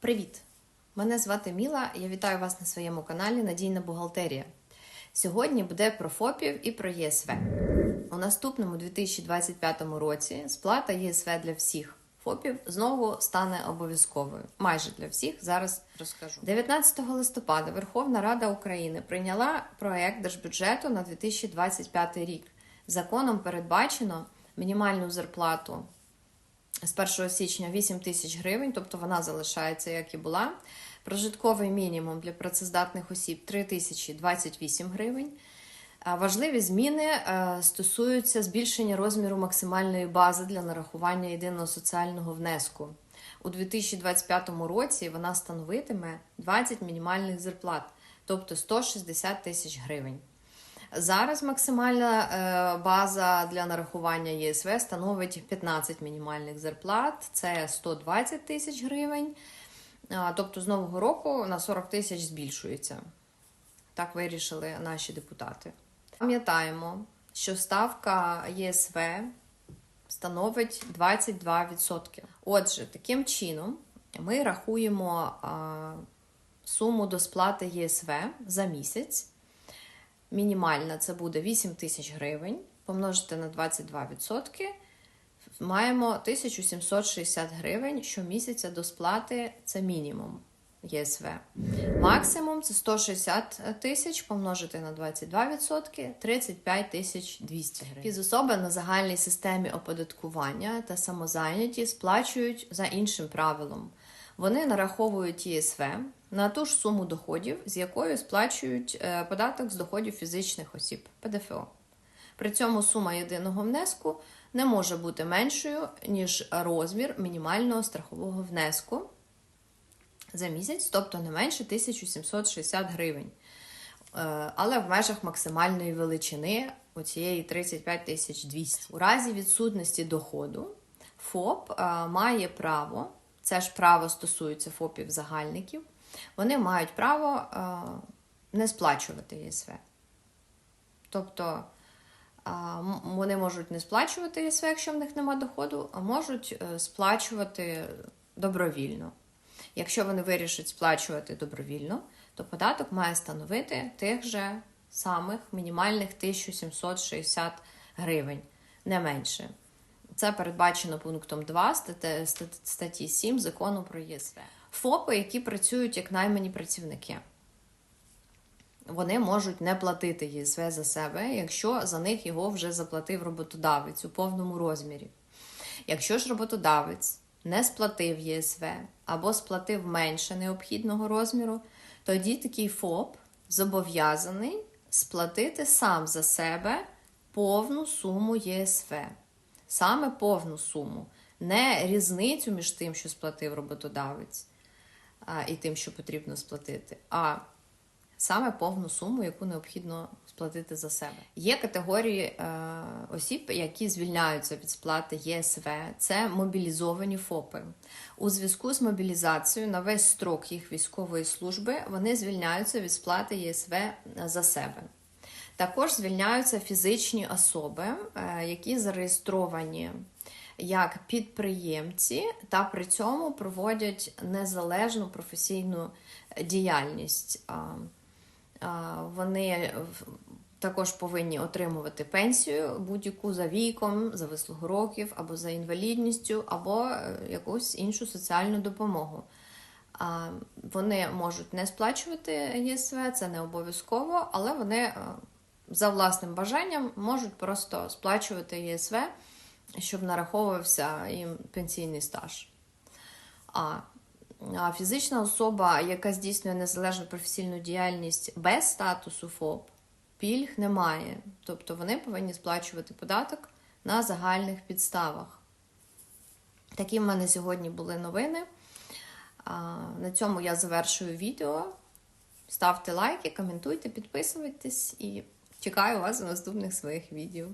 Привіт! Мене звати Міла. Я вітаю вас на своєму каналі Надійна бухгалтерія. Сьогодні буде про ФОПів і про ЄСВ. У наступному 2025 році сплата ЄСВ для всіх ФОПів знову стане обов'язковою. Майже для всіх. Зараз розкажу. 19 листопада Верховна Рада України прийняла проект держбюджету на 2025 рік. Законом передбачено мінімальну зарплату з 1 січня 8 тисяч гривень, тобто вона залишається, як і була. Прожитковий мінімум для працездатних осіб 3028 гривень. Важливі зміни е, стосуються збільшення розміру максимальної бази для нарахування єдиного соціального внеску. У 2025 році вона становитиме 20 мінімальних зарплат, тобто 160 тисяч гривень. Зараз максимальна е, база для нарахування ЄСВ становить 15 мінімальних зарплат, це 120 тисяч гривень. Тобто з нового року на 40 тисяч збільшується. Так вирішили наші депутати. Пам'ятаємо, що ставка ЄСВ становить 22%. Отже, таким чином ми рахуємо суму до сплати єСВ за місяць. Мінімальна це буде 8 тисяч гривень, помножити на 22%. Маємо 1760 гривень щомісяця до сплати це мінімум ЄСВ. Максимум це 160 тисяч помножити на 22%, 35 тисяч 200 гривень. Фізособи на загальній системі оподаткування та самозайняті сплачують за іншим правилом. Вони нараховують ЄСВ на ту ж суму доходів, з якою сплачують е, податок з доходів фізичних осіб ПДФО. При цьому сума єдиного внеску не може бути меншою, ніж розмір мінімального страхового внеску за місяць, тобто не менше 1760 гривень. Е, Але в межах максимальної величини у цієї 35 200. У разі відсутності доходу ФОП е, має право, це ж право стосується ФОПів загальників, вони мають право е, не сплачувати ЄСВ. Тобто вони можуть не сплачувати ЄСВ, якщо в них немає доходу, а можуть е, сплачувати добровільно. Якщо вони вирішать сплачувати добровільно, то податок має становити тих же самих мінімальних 1760 гривень, не менше. Це передбачено пунктом 2 статті, статті 7 закону про ЄСВ. ФОПи, які працюють як наймані працівники вони можуть не платити ЄСВ за себе, якщо за них його вже заплатив роботодавець у повному розмірі. Якщо ж роботодавець не сплатив ЄСВ або сплатив менше необхідного розміру, тоді такий ФОП зобов'язаний сплатити сам за себе повну суму ЄСВ. Саме повну суму, не різницю між тим, що сплатив роботодавець, і тим, що потрібно сплатити, а саме повну суму, яку необхідно сплатити за себе. Є категорії е, осіб, які звільняються від сплати ЄСВ. Це мобілізовані ФОПи. У зв'язку з мобілізацією на весь строк їх військової служби вони звільняються від сплати ЄСВ за себе. Також звільняються фізичні особи, е, які зареєстровані як підприємці, та при цьому проводять незалежну професійну діяльність. Вони також повинні отримувати пенсію будь-яку за віком, за вислугу років, або за інвалідністю, або е, якусь іншу соціальну допомогу. Вони можуть не сплачувати ЄСВ, це не обов'язково, але вони е, за власним бажанням можуть просто сплачувати ЄСВ, щоб нараховувався їм пенсійний стаж. А, фізична особа, яка здійснює незалежну професійну діяльність без статусу ФОП, пільг немає. Тобто вони повинні сплачувати податок на загальних підставах. Такі в мене сьогодні були новини. На цьому я завершую відео. Ставте лайки, коментуйте, підписуйтесь і чекаю вас у наступних своїх відео.